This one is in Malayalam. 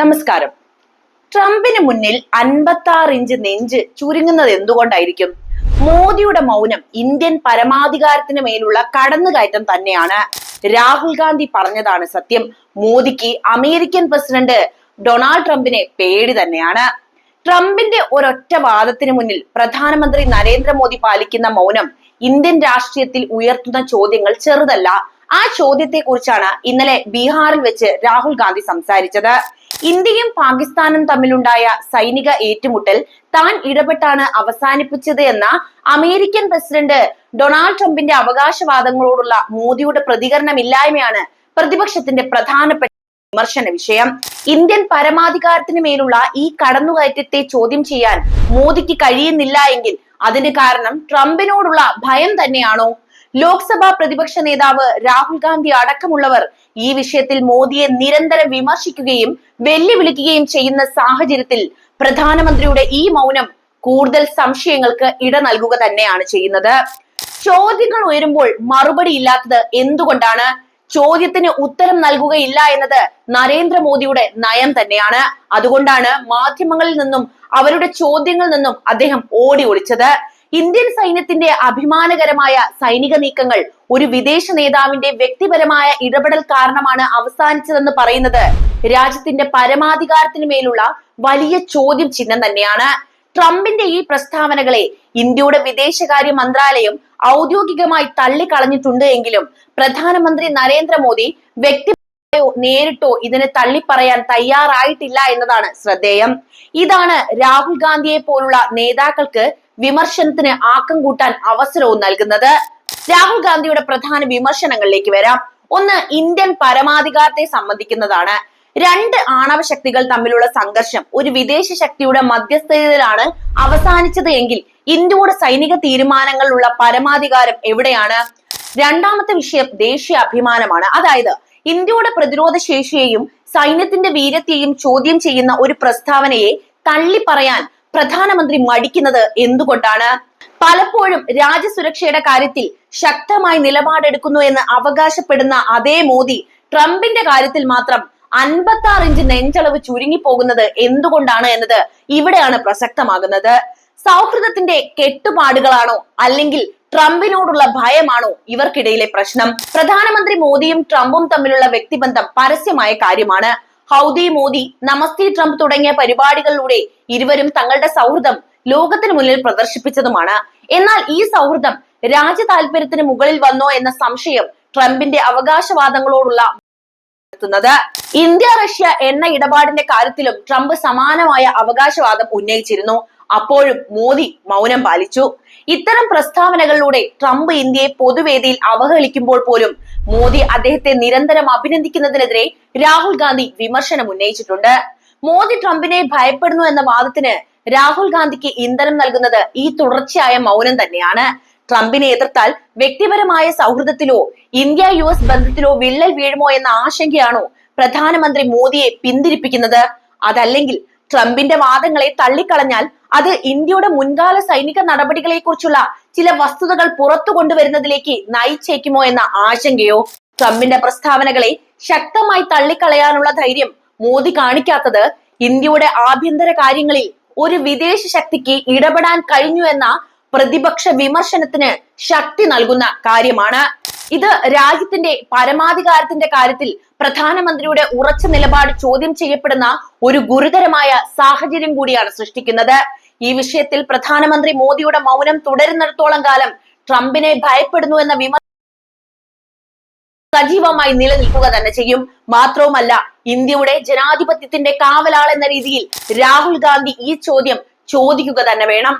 നമസ്കാരം. ട്രംപിന് മുന്നിൽ അൻപത്തി ആറ് ഇഞ്ച് നെഞ്ച് ചുരുങ്ങുന്നത് എന്തുകൊണ്ടായിരിക്കും? മോദിയുടെ മൗനം ഇന്ത്യൻ പരമാധികാരത്തിന് മേലുള്ള കടന്നുകയറ്റം തന്നെയാണ്. രാഹുൽ ഗാന്ധി പറഞ്ഞതാണ് സത്യം. മോദിക്ക് അമേരിക്കൻ പ്രസിഡന്റ് ഡൊണാൾഡ് ട്രംപിനെ പേടി തന്നെയാണ്. ട്രംപിന്റെ ഒരൊറ്റ വാദത്തിന് മുന്നിൽ പ്രധാനമന്ത്രി നരേന്ദ്രമോദി പാലിക്കുന്ന മൗനം ഇന്ത്യൻ രാഷ്ട്രീയത്തിൽ ഉയർത്തുന്ന ചോദ്യങ്ങൾ ചെറുതല്ല. ആ ചോദ്യത്തെ കുറിച്ചാണ് ഇന്നലെ ബീഹാറിൽ വെച്ച് രാഹുൽ ഗാന്ധി സംസാരിച്ചത്. ഇന്ത്യയും പാകിസ്ഥാനും തമ്മിലുണ്ടായ സൈനിക ഏറ്റുമുട്ടൽ താൻ ഇടപെട്ടാണ് അവസാനിപ്പിച്ചത് എന്ന അമേരിക്കൻ പ്രസിഡന്റ് ഡൊണാൾഡ് ട്രംപിന്റെ അവകാശവാദങ്ങളോടുള്ള മോദിയുടെ പ്രതികരണമില്ലായ്മയാണ് പ്രതിപക്ഷത്തിന്റെ പ്രധാനപ്പെട്ട വിമർശന വിഷയം. ഇന്ത്യൻ പരമാധികാരത്തിന് മേലുള്ള ഈ കടന്നുകയറ്റത്തെ ചോദ്യം ചെയ്യാൻ മോദിക്ക് കഴിയുന്നില്ല എങ്കിൽ അതിന് കാരണം ട്രംപിനോടുള്ള ഭയം തന്നെയാണോ? ലോക്സഭാ പ്രതിപക്ഷ നേതാവ് രാഹുൽ ഗാന്ധി അടക്കമുള്ളവർ ഈ വിഷയത്തിൽ മോദിയെ നിരന്തരം വിമർശിക്കുകയും വെല്ലുവിളിക്കുകയും ചെയ്യുന്ന സാഹചര്യത്തിൽ പ്രധാനമന്ത്രിയുടെ ഈ മൗനം കൂടുതൽ സംശയങ്ങൾക്ക് ഇട നൽകുക തന്നെയാണ് ചെയ്യുന്നത്. ചോദ്യങ്ങൾ ഉയരുമ്പോൾ മറുപടി ഇല്ലാത്തത് എന്തുകൊണ്ടാണ്? ചോദ്യത്തിന് ഉത്തരം നൽകുകയില്ല എന്നത് നരേന്ദ്രമോദിയുടെ നയം തന്നെയാണ്. അതുകൊണ്ടാണ് മാധ്യമങ്ങളിൽ നിന്നും അവരുടെ ചോദ്യങ്ങളിൽ നിന്നും അദ്ദേഹം ഓടി ഒളിച്ചത്. ഇന്ത്യൻ സൈന്യത്തിന്റെ അഭിമാനകരമായ സൈനിക നീക്കങ്ങൾ ഒരു വിദേശ നേതാവിന്റെ വ്യക്തിപരമായ ഇടപെടൽ കാരണമാണ് അവസാനിച്ചതെന്ന് പറയുന്നത്. രാജ്യത്തിന്റെ പരമാധികാരത്തിന് മേലുള്ള വലിയ ചോദ്യം ചിഹ്നം തന്നെയാണ്. ട്രംപിന്റെ ഈ പ്രസ്താവനകളെ ഇന്ത്യയുടെ വിദേശകാര്യ മന്ത്രാലയം ഔദ്യോഗികമായി തള്ളിക്കളഞ്ഞിട്ടുണ്ട് എങ്കിലും പ്രധാനമന്ത്രി നരേന്ദ്രമോദി വ്യക്തി നേരിട്ടോ ഇതിനെ തള്ളിപ്പറയാൻ തയ്യാറായിട്ടില്ല എന്നതാണ് ശ്രദ്ധേയം. ഇതാണ് രാഹുൽ ഗാന്ധിയെ പോലുള്ള നേതാക്കൾക്ക് വിമർശനത്തിന് ആക്കം കൂട്ടാൻ അവസരവും നൽകുന്നത്. രാഹുൽ ഗാന്ധിയുടെ പ്രധാന വിമർശനങ്ങളിലേക്ക് വരാം. ഒന്ന് ഇന്ത്യൻ പരമാധികാരത്തെ സംബന്ധിക്കുന്നതാണ്. രണ്ട് ആണവ ശക്തികൾ തമ്മിലുള്ള സംഘർഷം. ഒരു വിദേശ ശക്തിയുടെ മധ്യസ്ഥതയിലാണ് അവസാനിച്ചത് എങ്കിൽ ഇന്ത്യയുടെ സൈനിക തീരുമാനങ്ങളിലുള്ള പരമാധികാരം എവിടെയാണ്? രണ്ടാമത്തെ വിഷയം ദേശീയ അഭിമാനമാണ്. അതായത് ഇന്ത്യയുടെ പ്രതിരോധ ശേഷിയെയും സൈന്യത്തിന്റെ വീര്യത്തെയും ചോദ്യം ചെയ്യുന്ന ഒരു പ്രസ്താവനയെ തള്ളിപ്പറയാൻ പ്രധാനമന്ത്രി മടിക്കുന്നത് എന്തുകൊണ്ടാണ്? പലപ്പോഴും രാജ്യസുരക്ഷയുടെ കാര്യത്തിൽ ശക്തമായി നിലപാടെടുക്കുന്നു എന്ന് അവകാശപ്പെടുന്ന അതേ മോദി ട്രംപിന്റെ കാര്യത്തിൽ മാത്രം അൻപത്തി ആറ് ഇഞ്ച് നെഞ്ചളവ് ചുരുങ്ങിപ്പോകുന്നത് എന്തുകൊണ്ടാണ് എന്നത് ഇവിടെയാണ് പ്രസക്തമാകുന്നത്. സൗഹൃദത്തിന്റെ കെട്ടുപാടുകളാണോ അല്ലെങ്കിൽ ട്രംപിനോടുള്ള ഭയമാണോ ഇവർക്കിടയിലെ പ്രശ്നം? പ്രധാനമന്ത്രി മോദിയും ട്രംപും തമ്മിലുള്ള വ്യക്തിബന്ധം പരസ്യമായ കാര്യമാണ്. ഹൗദി മോദി നമസ്തേ ട്രംപ് തുടങ്ങിയ പരിപാടികളിലൂടെ ഇരുവരും തങ്ങളുടെ സൗഹൃദം ലോകത്തിന് മുന്നിൽ പ്രദർശിപ്പിച്ചതുമാണ്. എന്നാൽ ഈ സൗഹൃദം രാജ്യ താല്പര്യത്തിന് മുകളിൽ വന്നോ എന്ന സംശയം ട്രംപിന്റെ അവകാശവാദങ്ങളോടുള്ള ഇന്ത്യ റഷ്യ എണ്ണ ഇടപാടിന്റെ കാര്യത്തിലും ട്രംപ് സമാനമായ അവകാശവാദം ഉന്നയിച്ചിരുന്നു. അപ്പോഴും മോദി മൗനം പാലിച്ചു. ഇത്തരം പ്രസ്താവനകളിലൂടെ ട്രംപ് ഇന്ത്യയെ പൊതുവേദിയിൽ അവഹേളിക്കുമ്പോൾ പോലും മോദി അദ്ദേഹത്തെ നിരന്തരം അഭിനന്ദിക്കുന്നതിനെതിരെ രാഹുൽ ഗാന്ധി വിമർശനം ഉന്നയിച്ചിട്ടുണ്ട്. മോദി ട്രംപിനെ ഭയപ്പെടുന്നു എന്ന വാദത്തിന് രാഹുൽ ഗാന്ധിക്ക് ഇന്ധനം നൽകുന്നത് ഈ തുടർച്ചയായ മൗനം തന്നെയാണ്. ട്രംപിനെ എതിർത്താൽ വ്യക്തിപരമായ സൗഹൃദത്തിലോ ഇന്ത്യ യു എസ് ബന്ധത്തിലോ വിള്ളൽ വീഴുമോ എന്ന ആശങ്കയാണോ പ്രധാനമന്ത്രി മോദിയെ പിന്തിരിപ്പിക്കുന്നത്? അതല്ലെങ്കിൽ ട്രംപിന്റെ വാദങ്ങളെ തള്ളിക്കളഞ്ഞാൽ അത് ഇന്ത്യയുടെ മുൻകാല സൈനിക നടപടികളെ കുറിച്ചുള്ള ചില വസ്തുതകൾ പുറത്തു കൊണ്ടുവരുന്നതിലേക്ക് നയിച്ചേക്കുമോ എന്ന ആശങ്കയോ ട്രംപിന്റെ പ്രസ്താവനകളെ ശക്തമായി തള്ളിക്കളയാനുള്ള ധൈര്യം മോദി കാണിക്കാത്തത് ഇന്ത്യയുടെ ആഭ്യന്തര കാര്യങ്ങളിൽ ഒരു വിദേശ ശക്തിക്ക് ഇടപെടാൻ കഴിഞ്ഞു എന്ന പ്രതിപക്ഷ വിമർശനത്തിന് ശക്തി നൽകുന്ന കാര്യമാണ്. ഇത് രാജ്യത്തിന്റെ പരമാധികാരത്തിന്റെ കാര്യത്തിൽ പ്രധാനമന്ത്രിയുടെ ഉറച്ച നിലപാട് ചോദ്യം ചെയ്യപ്പെടുന്ന ഒരു ഗുരുതരമായ സാഹചര്യം കൂടിയാണ് സൃഷ്ടിക്കുന്നത്. ഈ വിഷയത്തിൽ പ്രധാനമന്ത്രി മോദിയുടെ മൗനം തുടരുന്നിടത്തോളം കാലം ട്രംപിനെ ഭയപ്പെടുന്നു എന്ന വിമർശനം സജീവമായി നിലനിൽക്കുക തന്നെ ചെയ്യും. മാത്രവുമല്ല ഇന്ത്യയുടെ ജനാധിപത്യത്തിന്റെ കാവലാൾ എന്ന രീതിയിൽ രാഹുൽ ഗാന്ധി ഈ ചോദ്യം ചോദിക്കുക തന്നെ വേണം.